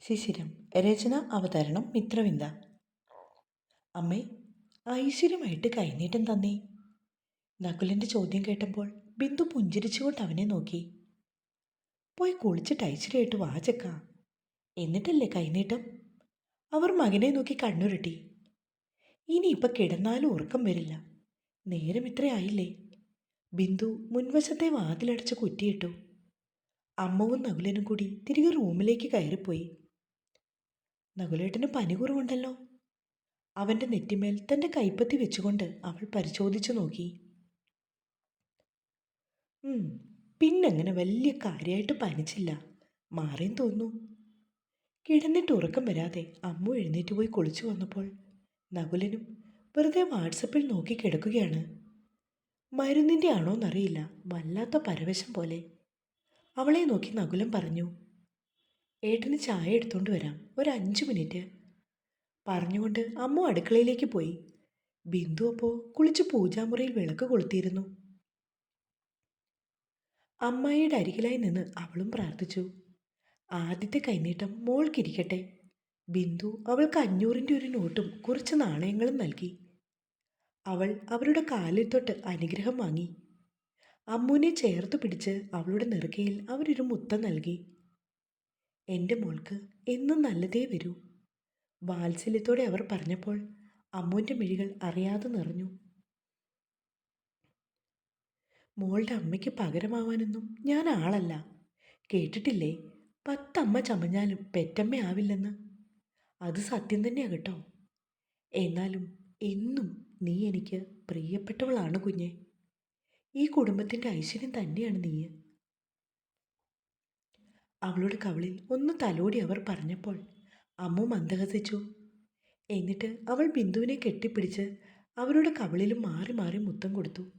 ശിശിരം രചന അവതരണം മിത്രവിന്ദ. അമ്മേ ഐശ്വര്യമായിട്ട് കൈനീട്ടം തന്നേ. നകുലന്റെ ചോദ്യം കേട്ടപ്പോൾ ബിന്ദു പുഞ്ചിരിച്ചുകൊണ്ട് അവനെ നോക്കി. പോയി കുളിച്ചിട്ട് ഐശ്വര്യമായിട്ട് വാചക്ക എന്നിട്ടല്ലേ കൈനീട്ടം? അവർ മകനെ നോക്കി കണ്ണുരുട്ടി. ഇനിയിപ്പോൾ കിടന്നാലും ഉറക്കം വരില്ല. നേരം ഇത്രയായില്ലേ? ബിന്ദു മുൻവശത്തെ വാതിലടച്ച് കുറ്റിയിട്ടു. അമ്മവും നകുലനും കൂടി തിരികെ റൂമിലേക്ക് കയറിപ്പോയി. നകുലേട്ടന് പനി കുറവുണ്ടല്ലോ. അവന്റെ നെറ്റിമേൽ തന്റെ കൈപ്പത്തി വെച്ചുകൊണ്ട് അവൾ പരിശോധിച്ചു നോക്കി. പിന്നങ്ങനെ വലിയ കാര്യമായിട്ട് പനിച്ചില്ല. മാറിയും തോന്നു കിടന്നിട്ട് ഉറക്കം വരാതെ അമ്മു എഴുന്നേറ്റ് പോയി കുളിച്ചു വന്നപ്പോൾ നകുലനും വെറുതെ വാട്സപ്പിൽ നോക്കി കിടക്കുകയാണ്. മരുന്നിന്റെ ആണോന്നറിയില്ല. വല്ലാത്ത പരവശം പോലെ. അവളെ നോക്കി നകുലം പറഞ്ഞു ഏട്ടന് ചായ എടുത്തുകൊണ്ട് വരാം. ഒരു അഞ്ച് മിനിറ്റ്. പറഞ്ഞുകൊണ്ട് അമ്മ അടുക്കളയിലേക്ക് പോയി. ബിന്ദു അപ്പോൾ കുളിച്ച് പൂജാമുറിയിൽ വിളക്ക് കൊളുത്തിയിരുന്നു. അമ്മായിയുടെ അരികിലായി നിന്ന് അവളും പ്രാർത്ഥിച്ചു. ആദ്യത്തെ കൈനീട്ടം മോൾക്കിരിക്കട്ടെ. ബിന്ദു അവൾക്ക് അഞ്ഞൂറിന്റെ ഒരു നോട്ടും കുറച്ച് നാണയങ്ങളും നൽകി. അവൾ അവരുടെ കാലിൽ തൊട്ട് അനുഗ്രഹം വാങ്ങി. അമ്മുവിനെ ചേർത്ത് പിടിച്ച് അവളുടെ നെറുകയിൽ അവരൊരു മുത്തം നൽകി. എന്റെ മോൾക്ക് എന്നും നല്ലതേ വരൂ. വാത്സല്യത്തോടെ അവർ പറഞ്ഞപ്പോൾ അമ്മുവിന്റെ മിഴികൾ അറിയാതെ നിറഞ്ഞു. മോളുടെ അമ്മയ്ക്ക് പകരമാവാനൊന്നും ഞാൻ ആളല്ല. കേട്ടിട്ടില്ലേ? പത്തമ്മ ചമഞ്ഞാലും പെറ്റമ്മ ആവില്ലെന്ന്. അത് സത്യം തന്നെയാണ് കേട്ടോ. എന്നാലും എന്നും നീ എനിക്ക് പ്രിയപ്പെട്ടവളാണ് കുഞ്ഞെ. ഈ കുടുംബത്തിന്റെ ഐശ്വര്യം തന്നെയാണ് നീ അവളുടെ കവളിൽ ഒന്ന് തലോടി അവർ പറഞ്ഞപ്പോൾ അമ്മു മന്ദഹസിച്ചു. എന്നിട്ട് അവൾ ബിന്ദുവിനെ കെട്ടിപ്പിടിച്ച് അവരുടെ കവളിലും മാറി മാറി മുത്തം കൊടുത്തു.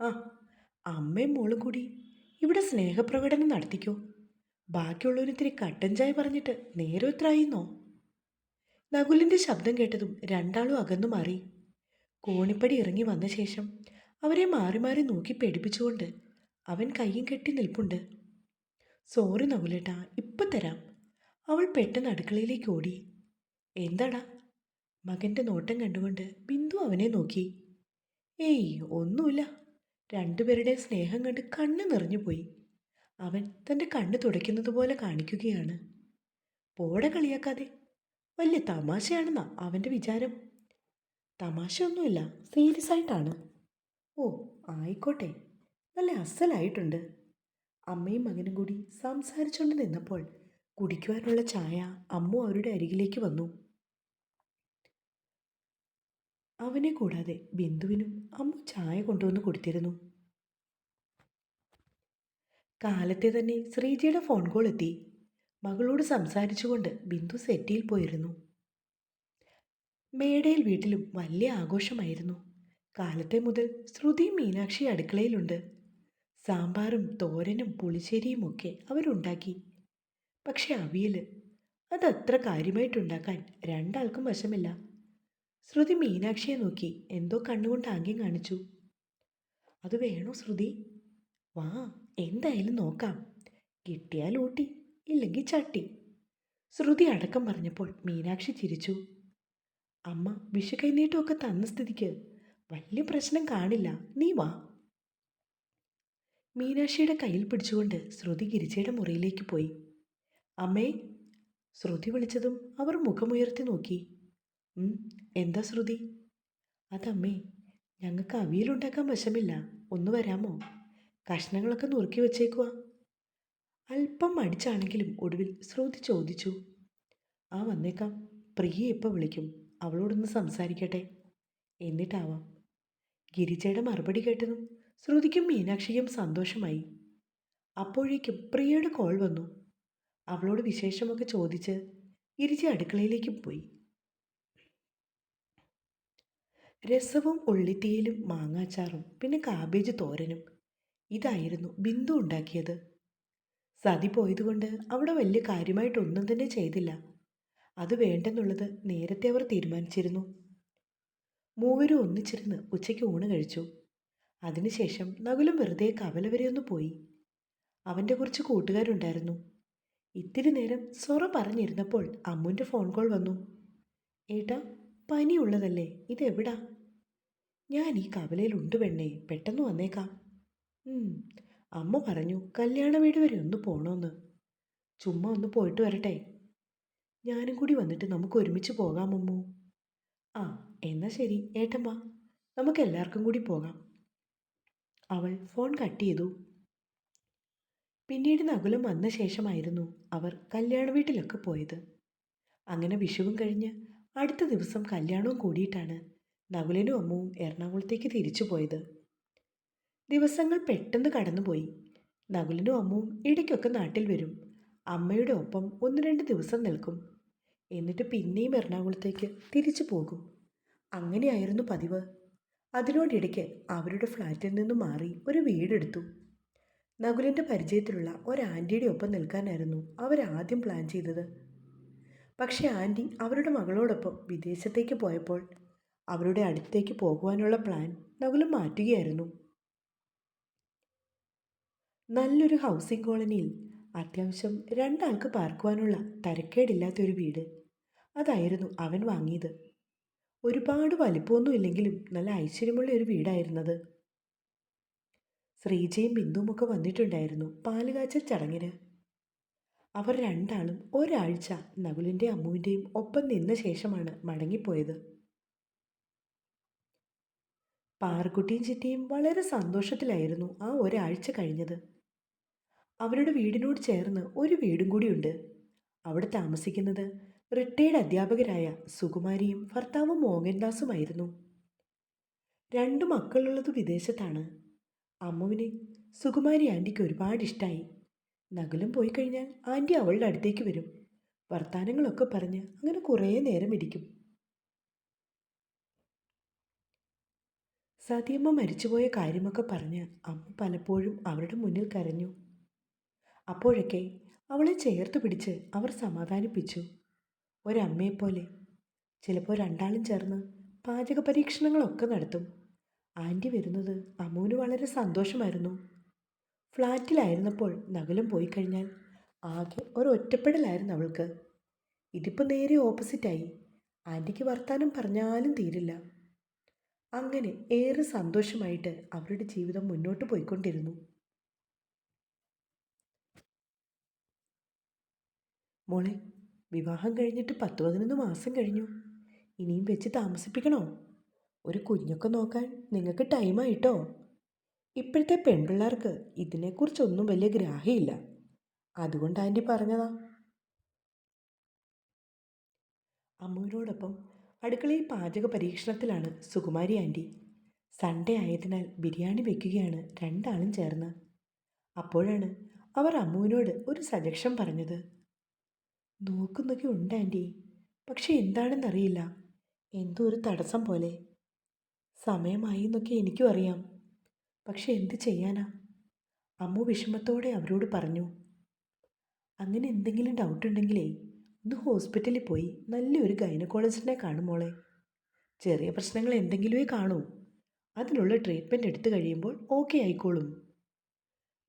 ആ അമ്മയും മോളും കൂടി ഇവിടെ സ്നേഹപ്രകടനം നടത്തിക്കോ. ബാക്കിയുള്ളവരിത്തിരി കട്ടൻ ചായ പറഞ്ഞിട്ട് നേരെ ഉത്തരായിന്നോ നകുലിന്റെ ശബ്ദം കേട്ടതും രണ്ടാളും അകന്നു മാറി. കോണിപ്പടി ഇറങ്ങി വന്ന ശേഷം അവരെ മാറി മാറി നോക്കി പേടിപ്പിച്ചുകൊണ്ട് അവൻ കൈയും കെട്ടി നിൽപ്പുണ്ട്. സോറി നകുലേട്ടാ ഇപ്പം തരാം. അവൾ പെട്ടെന്ന് അടുക്കളയിലേക്ക് ഓടി. എന്താടാ? മകന്റെ നോട്ടം കണ്ടുകൊണ്ട് ബിന്ദു അവനെ നോക്കി. ഏയ് ഒന്നുമില്ല. രണ്ടുപേരുടെ സ്നേഹം കണ്ട് കണ്ണ് നിറഞ്ഞുപോയി അവൻ തന്റെ കണ്ണ് തുടയ്ക്കുന്നത് പോലെ കാണിക്കുകയാണ്. പോടെ കളിയാക്കാതെ. വലിയ തമാശയാണെന്നാ അവന്റെ വിചാരം. തമാശയൊന്നുമില്ല സീരിയസ് ആയിട്ടാണ് ഓ ആയിക്കോട്ടെ. നല്ല അസലായിട്ടുണ്ട്. അമ്മയും മകനും കൂടി സംസാരിച്ചുകൊണ്ട് നിന്നപ്പോൾ കുടിക്കുവാനുള്ള ചായ അമ്മു അവരുടെ അരികിലേക്ക് വന്നു. അവനെ കൂടാതെ ബിന്ദുവിനും അമ്മു ചായ കൊണ്ടുവന്ന് കൊടുത്തിരുന്നു. കാലത്തെ തന്നെ ശ്രീജയുടെ ഫോൺ കോൾ എത്തി. മകളോട് സംസാരിച്ചുകൊണ്ട് ബിന്ദു സെറ്റിയിൽ പോയിരുന്നു. മേടയിൽ വീട്ടിലും വലിയ ആഘോഷമായിരുന്നു. കാലത്തെ മുതൽ ശ്രുതി മീനാക്ഷി അടുക്കളയിലുണ്ട്. സാമ്പാറും തോരനും പുളിശ്ശേരിയും ഒക്കെ അവരുണ്ടാക്കി. പക്ഷെ അവിയൽ അതത്ര കാര്യമായിട്ടുണ്ടാക്കാൻ രണ്ടാൾക്കും വശമില്ല. ശ്രുതി മീനാക്ഷിയെ നോക്കി എന്തോ കണ്ണുകൊണ്ട് ആംഗ്യം കാണിച്ചു. അത് വേണോ ശ്രുതി? വാ എന്തായാലും നോക്കാം. കിട്ടിയാൽ ഊട്ടി ഇല്ലെങ്കിൽ ചട്ടി. ശ്രുതി അടക്കം പറഞ്ഞപ്പോൾ മീനാക്ഷി ചിരിച്ചു. അമ്മ വിഷു കൈനീട്ടമൊക്കെ തന്ന സ്ഥിതിക്ക് വലിയ പ്രശ്നം കാണില്ല. നീ വാ. മീനാക്ഷിയുടെ കയ്യിൽ പിടിച്ചുകൊണ്ട് ശ്രുതി ഗിരിജയുടെ മുറിയിലേക്ക് പോയി. അമ്മേ ശ്രുതി വിളിച്ചതും അവർ മുഖമുയർത്തി നോക്കി. "ഉം, എന്താ ശ്രുതി? അതമ്മേ ഞങ്ങൾക്ക് അവിയലുണ്ടാക്കാൻ വശമില്ല. ഒന്ന് വരാമോ? കഷ്ണങ്ങളൊക്കെ നുറുക്കി വച്ചേക്കുക അല്പം മടിച്ചാണെങ്കിലും ഒടുവിൽ ശ്രുതി ചോദിച്ചു. ആ വന്നേക്കാം. പ്രിയ എപ്പോൾ വിളിക്കും. അവളോടൊന്ന് സംസാരിക്കട്ടെ. എന്നിട്ടാവാം. ഗിരിജയുടെ മറുപടി കേട്ടതും ശ്രുതിക്കും മീനാക്ഷിക്കും സന്തോഷമായി. അപ്പോഴേക്കും പ്രിയയുടെ കോൾ വന്നു. അവളോട് വിശേഷമൊക്കെ ചോദിച്ച് ഇരിച്ച് അടുക്കളയിലേക്ക് പോയി. രസവും ഉള്ളിത്തീയിലും മാങ്ങാച്ചാറും പിന്നെ കാബേജ് തോരനും. ഇതായിരുന്നു ബിന്ദു ഉണ്ടാക്കിയത്. സതി പോയതുകൊണ്ട് അവിടെ വലിയ കാര്യമായിട്ടൊന്നും തന്നെ ചെയ്തില്ല. അത് വേണ്ടെന്നുള്ളത് നേരത്തെ അവർ തീരുമാനിച്ചിരുന്നു. മൂവരും ഒന്നിച്ചിരുന്ന് ഉച്ചയ്ക്ക് ഊണ് കഴിച്ചു. അതിനുശേഷം നകുലം വെറുതെ കവല വരെ ഒന്ന് പോയി. അവന്റെ കുറച്ച് കൂട്ടുകാരുണ്ടായിരുന്നു. ഇത്തിരി നേരം സൊറ പറഞ്ഞിരുന്നപ്പോൾ അമ്മുന്റെ ഫോൺ കോൾ വന്നു. ഏട്ടാ പനിയുള്ളതല്ലേ? ഇതെവിടാ? ഞാൻ ഈ കവലയിലുണ്ട് പെണ്ണേ പെട്ടെന്ന് വന്നേക്കാം. അമ്മ പറഞ്ഞു. കല്യാണ വീട് വരെ ഒന്ന് പോണോന്ന്. ചുമ്മാ ഒന്ന് പോയിട്ട് വരട്ടെ. ഞാനും കൂടി വന്നിട്ട് നമുക്ക് ഒരുമിച്ച് പോകാം അമ്മു. ആ എന്നാ ശരി. ഏട്ടമ്മ നമുക്ക് എല്ലാവർക്കും കൂടി പോകാം. അവൾ ഫോൺ കട്ട് ചെയ്തു. പിന്നീട് നകുലം വന്ന ശേഷമായിരുന്നു അവർ കല്യാണ വീട്ടിലൊക്കെ പോയത്. അങ്ങനെ വിഷുവും കഴിഞ്ഞ് അടുത്ത ദിവസം കല്യാണവും കൂടിയിട്ടാണ് നകുലനും അമ്മുവും എറണാകുളത്തേക്ക് തിരിച്ചു പോയത്. ദിവസങ്ങൾ പെട്ടെന്ന് കടന്നുപോയി. നകുലനും അമ്മുവും ഇടയ്ക്കൊക്കെ നാട്ടിൽ വരും. അമ്മയുടെ ഒപ്പം ഒന്ന് രണ്ട് ദിവസം നിൽക്കും. എന്നിട്ട് പിന്നെയും എറണാകുളത്തേക്ക് തിരിച്ചു പോകും. അങ്ങനെയായിരുന്നു പതിവ്. അതിനോടിടയ്ക്ക് അവരുടെ ഫ്ലാറ്റിൽ നിന്ന് മാറി ഒരു വീടെടുത്തു. നകുലിന്റെ പരിചയത്തിലുള്ള ഒരു ആന്റിയുടെ ഒപ്പം നിൽക്കാനായിരുന്നു അവരാദ്യം പ്ലാൻ ചെയ്തത്. പക്ഷേ ആന്റി അവരുടെ മകളോടൊപ്പം വിദേശത്തേക്ക് പോയപ്പോൾ അവരുടെ അടുത്തേക്ക് പോകുവാനുള്ള പ്ലാൻ നകുലം മാറ്റുകയായിരുന്നു. നല്ലൊരു ഹൗസിംഗ് കോളനിയിൽ അത്യാവശ്യം രണ്ടാൾക്ക് പാർക്കുവാനുള്ള തരക്കേടില്ലാത്തൊരു വീട്. അതായിരുന്നു അവൻ വാങ്ങിയത്. ഒരുപാട് വലിപ്പമൊന്നും ഇല്ലെങ്കിലും നല്ല ഐശ്വര്യമുള്ള ഒരു വീടായിരുന്നത്. ശ്രീജയും ബിന്ദുവുമൊക്കെ വന്നിട്ടുണ്ടായിരുന്നു പാലുകാച്ചൽ ചടങ്ങിന്. അവർ രണ്ടാളും ഒരാഴ്ച നകുലിന്റെ അമ്മുവിന്റെയും ഒപ്പം നിന്ന ശേഷമാണ് മടങ്ങിപ്പോയത്. പാറക്കുട്ടിയും ചിറ്റിയും വളരെ സന്തോഷത്തിലായിരുന്നു ആ ഒരാഴ്ച കഴിഞ്ഞത്. അവരുടെ വീടിനോട് ചേർന്ന് ഒരു വീടും കൂടിയുണ്ട്. അവിടെ താമസിക്കുന്നത് റിട്ടയർഡ് അധ്യാപകരായ സുകുമാരിയും ഭർത്താവും മോഹൻദാസുമായിരുന്നു. രണ്ടു മക്കളുള്ളത് വിദേശത്താണ്. അമ്മുവിന് സുകുമാരി ആന്റിക്ക് ഒരുപാട് ഇഷ്ടമായി നകുലം പോയി കഴിഞ്ഞാൽ ആന്റി അവളുടെ അടുത്തേക്ക് വരും. വർത്തമാനങ്ങളൊക്കെ പറഞ്ഞ് അങ്ങനെ കുറേ നേരം ഇരിക്കും. സതിയമ്മ മരിച്ചുപോയ കാര്യമൊക്കെ പറഞ്ഞ് അമ്മ പലപ്പോഴും അവരുടെ മുന്നിൽ കരഞ്ഞു. അപ്പോഴൊക്കെ അവളെ ചേർത്ത് പിടിച്ച് അവർ സമാധാനിപ്പിച്ചു. ഒരമ്മയെപ്പോലെ. ചിലപ്പോൾ രണ്ടാളും ചേർന്ന് പാചക പരീക്ഷണങ്ങളൊക്കെ നടത്തും. ആന്റി വരുന്നത് അമ്മുവിന് വളരെ സന്തോഷമായിരുന്നു. ഫ്ലാറ്റിലായിരുന്നപ്പോൾ നഗലം പോയി കഴിഞ്ഞാൽ ആകെ ഒരു അവൾക്ക്. ഇതിപ്പോൾ നേരെ ഓപ്പോസിറ്റായി. ആന്റിക്ക് വർത്താനം പറഞ്ഞാലും തീരില്ല. അങ്ങനെ ഏറെ സന്തോഷമായിട്ട് അവരുടെ ജീവിതം മുന്നോട്ട് പോയിക്കൊണ്ടിരുന്നു. മോളെ വിവാഹം കഴിഞ്ഞിട്ട് പത്ത് പതിനൊന്ന് മാസം കഴിഞ്ഞു. ഇനിയും വെച്ച് താമസിപ്പിക്കണോ? ഒരു കുഞ്ഞൊക്കെ നോക്കാൻ നിങ്ങൾക്ക് ടൈമായിട്ടോ ഇപ്പോഴത്തെ പെൺപിള്ളേർക്ക് ഇതിനെക്കുറിച്ചൊന്നും വലിയ ഗ്രാഹ്യമില്ല. അതുകൊണ്ട് ആന്റി പറഞ്ഞതാ. അമ്മുവിനോടൊപ്പം അടുക്കളയിൽ പാചക പരീക്ഷണത്തിലാണ് സുകുമാരി ആന്റി സൺഡേ ആയതിനാൽ ബിരിയാണി വെക്കുകയാണ് രണ്ടാളും ചേർന്ന്. അപ്പോഴാണ് അവർ അമ്മുവിനോട് ഒരു സജഷൻ പറഞ്ഞത്. നോക്കുന്നൊക്കെ ഉണ്ട് ആന്റി. പക്ഷെ എന്താണെന്നറിയില്ല. എന്തോ ഒരു തടസ്സം പോലെ. സമയമായി എന്നൊക്കെ എനിക്കും അറിയാം. പക്ഷെ എന്ത് ചെയ്യാനാ? അമ്മ വിഷമത്തോടെ അവരോട് പറഞ്ഞു. അങ്ങനെ എന്തെങ്കിലും ഡൗട്ട് ഉണ്ടെങ്കിലേ ഒന്ന് ഹോസ്പിറ്റലിൽ പോയി നല്ലൊരു ഗൈനക്കോളജിസ്റ്റിനെ കാണും മോളെ. ചെറിയ പ്രശ്നങ്ങൾ എന്തെങ്കിലുമേ കാണൂ. അതിനുള്ള ട്രീറ്റ്മെന്റ് എടുത്തു കഴിയുമ്പോൾ ഓക്കെ ആയിക്കോളും.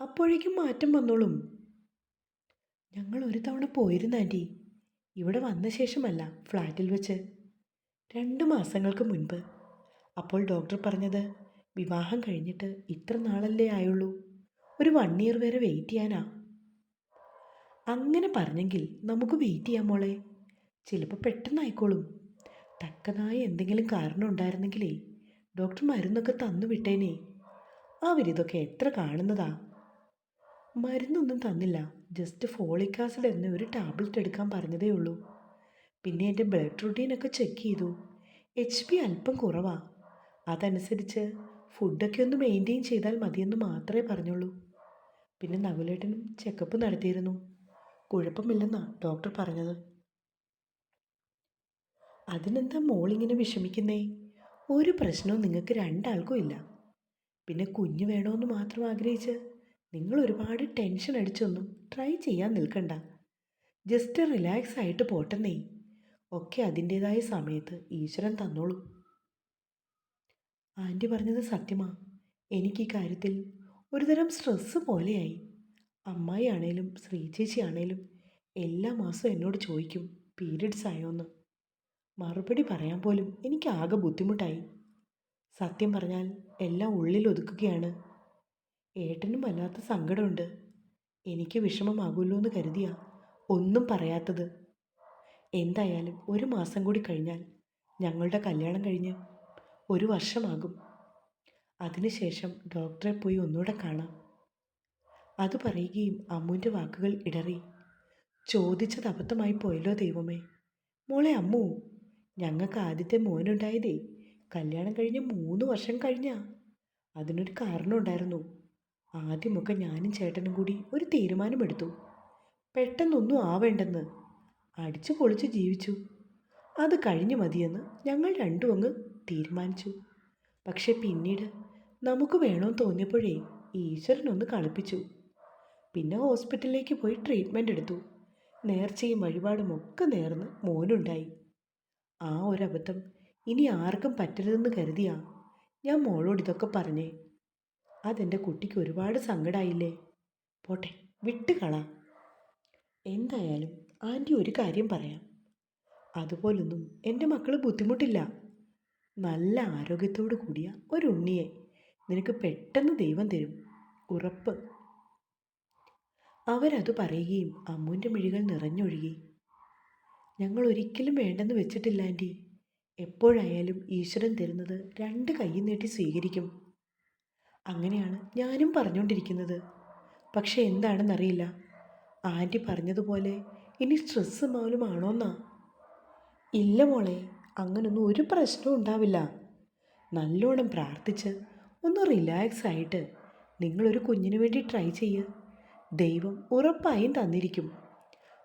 അപ്പോഴേക്കും മാറ്റം വന്നോളും. ഞങ്ങൾ ഒരു തവണ പോയിരുന്നു ആന്റി. ഇവിടെ വന്ന ശേഷമല്ല ഫ്ലാറ്റിൽ വെച്ച്. രണ്ട് മാസങ്ങൾക്ക് മുൻപ്. അപ്പോൾ ഡോക്ടർ പറഞ്ഞത് വിവാഹം കഴിഞ്ഞിട്ട് ഇത്ര നാളല്ലേ ആയുള്ളൂ. ഒരു വൺ ഇയർ വരെ വെയിറ്റ് ചെയ്യാനാ. അങ്ങനെ പറഞ്ഞെങ്കിൽ നമുക്ക് വെയിറ്റ് ചെയ്യാം മോളെ. ചിലപ്പോൾ പെട്ടെന്നായിക്കോളും. തക്കതായ എന്തെങ്കിലും കാരണം ഉണ്ടായിരുന്നെങ്കിലേ ഡോക്ടർ മരുന്നൊക്കെ തന്നു വിട്ടേനെ. അവരിതൊക്കെ എത്ര കാണുന്നതാ. മരുന്നൊന്നും തന്നില്ല. ജസ്റ്റ് ഫോളിക് ആസിഡ് എന്ന ഒരു ടാബ്ലറ്റ് എടുക്കാൻ പറഞ്ഞതേ ഉള്ളൂ. പിന്നെ എന്റെ ബ്ലഡ് റുട്ടീനൊക്കെ ചെക്ക് ചെയ്തു. എച്ച് പി അല്പം കുറവാണ് അതനുസരിച്ച് ഫുഡൊക്കെ ഒന്ന് മെയിന്റെയിൻ ചെയ്താൽ മതിയെന്ന് മാത്രമേ പറഞ്ഞുള്ളൂ. പിന്നെ നകുലേട്ടനും ചെക്കപ്പ് നടത്തിയിരുന്നു. കുഴപ്പമില്ലെന്നാ ഡോക്ടർ പറഞ്ഞത്. അതിനെന്താ മോളിങ്ങനെ വിഷമിക്കുന്നേ? ഒരു പ്രശ്നവും നിങ്ങൾക്ക് രണ്ടാൾക്കും ഇല്ല. പിന്നെ കുഞ്ഞ് വേണമെന്ന് മാത്രം ആഗ്രഹിച്ച് നിങ്ങൾ ഒരുപാട് ടെൻഷൻ അടിച്ചൊന്നും ട്രൈ ചെയ്യാൻ നിൽക്കണ്ട. ജസ്റ്റ് റിലാക്സ് ആയിട്ട് പോട്ടെന്നേ. ഒക്കെ അതിന്റെതായ സമയത്ത് ഈശ്വരൻ തന്നോളൂ. ആന്റി പറഞ്ഞത് സത്യമാ. എനിക്ക് ഈ കാര്യത്തിൽ ഒരുതരം സ്ട്രെസ്സ് പോലെയായി. അമ്മായി ആണേലും ശ്രീചേച്ചി ആണേലും എല്ലാ മാസവും എന്നോട് ചോദിക്കും പീരിയഡ്സ് ആയോന്ന്. മറുപടി പറയാൻ പോലും എനിക്ക് ആകെ ബുദ്ധിമുട്ടായി. സത്യം പറഞ്ഞാൽ എല്ലാം ഉള്ളിൽ ഒതുക്കുകയാണ്. ഏട്ടനും വല്ലാത്ത സങ്കടമുണ്ട്. എനിക്ക് വിഷമമാകുമല്ലോ എന്ന് കരുതിയാ ഒന്നും പറയാത്തത്. എന്തായാലും ഒരു മാസം കൂടി കഴിഞ്ഞാൽ ഞങ്ങളുടെ കല്യാണം കഴിഞ്ഞ് ഒരു വർഷമാകും. അതിനുശേഷം ഡോക്ടറെ പോയി ഒന്നുകൂടെ കാണാം. അത് പറയുകയും അമ്മുവിന്റെ വാക്കുകൾ ഇടറി. ചോദിച്ചത് അബദ്ധമായി പോയല്ലോ ദൈവമേ. മോളെ അമ്മു ഞങ്ങൾക്ക് ആദ്യത്തെ മോനുണ്ടായതേ കല്യാണം കഴിഞ്ഞ് മൂന്ന് വർഷം കഴിഞ്ഞാ. അതിനൊരു കാരണമുണ്ടായിരുന്നു. ആദ്യമൊക്കെ ഞാനും ചേട്ടനും കൂടി ഒരു തീരുമാനമെടുത്തു. പെട്ടെന്നൊന്നും ആവേണ്ടെന്ന്. അടിച്ചു പൊളിച്ച് ജീവിച്ചു. അത് കഴിഞ്ഞു മതിയെന്ന് ഞങ്ങൾ രണ്ടും അങ്ങ് തീരുമാനിച്ചു. പക്ഷെ പിന്നീട് നമുക്ക് വേണമെന്ന് തോന്നിയപ്പോഴേ ഈശ്വരനൊന്ന് കളിപ്പിച്ചു. പിന്നെ ഹോസ്പിറ്റലിലേക്ക് പോയി ട്രീറ്റ്മെന്റ് എടുത്തു. നേർച്ചയും വഴിപാടും ഒക്കെ നേർന്ന് മോനുണ്ടായി. ആ ഒരബദ്ധം ഇനി ആർക്കും പറ്റരുതെന്ന് കരുതിയാ ഞാൻ മോളോട് ഇതൊക്കെ പറഞ്ഞേ. അതെന്റെ കുട്ടിക്ക് ഒരുപാട് സങ്കടമായില്ലേ പോട്ടെ വിട്ടുകള എന്തായാലും ആന്റി ഒരു കാര്യം പറയാം. അതുപോലൊന്നും എന്റെ മക്കൾ ബുദ്ധിമുട്ടില്ല. നല്ല ആരോഗ്യത്തോടു കൂടിയ ഒരു ഉണ്ണിയെ നിനക്ക് പെട്ടെന്ന് ദൈവം തരും. ഉറപ്പ്. അവരത് പറയുകയും അമ്മുവിന്റെ മിഴികൾ നിറഞ്ഞൊഴുകി. ഞങ്ങൾ ഒരിക്കലും വേണ്ടെന്ന് വെച്ചിട്ടില്ല ആന്റി എപ്പോഴായാലും ഈശ്വരൻ തരുന്നത് രണ്ട് കൈ നീട്ടി സ്വീകരിക്കും. അങ്ങനെയാണ് ഞാനും പറഞ്ഞുകൊണ്ടിരിക്കുന്നത്. പക്ഷെ എന്താണെന്നറിയില്ല. ആന്റി പറഞ്ഞതുപോലെ ഇനി സ്ട്രെസ് മൂലം ആണോന്നാ? ഇല്ല മോളെ അങ്ങനൊന്നും ഒരു പ്രശ്നവും ഉണ്ടാവില്ല. നല്ലോണം പ്രാർത്ഥിച്ച് ഒന്ന് റിലാക്സ് ആയിട്ട് നിങ്ങളൊരു കുഞ്ഞിന് വേണ്ടി ട്രൈ ചെയ്യ്. ദൈവം ഉറപ്പായും തന്നിരിക്കും.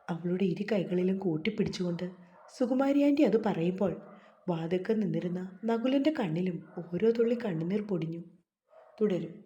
അവളുടെ ഇരു കൈകളിലും കൂട്ടിപ്പിടിച്ചുകൊണ്ട് സുകുമാരി ആന്റി അത് പറയുമ്പോൾ വാതിൽക്കൽ നിന്നിരുന്ന നകുലന്റെ കണ്ണിലും ഓരോ തുള്ളി കണ്ണുനീർ പൊടിഞ്ഞു. തുടരും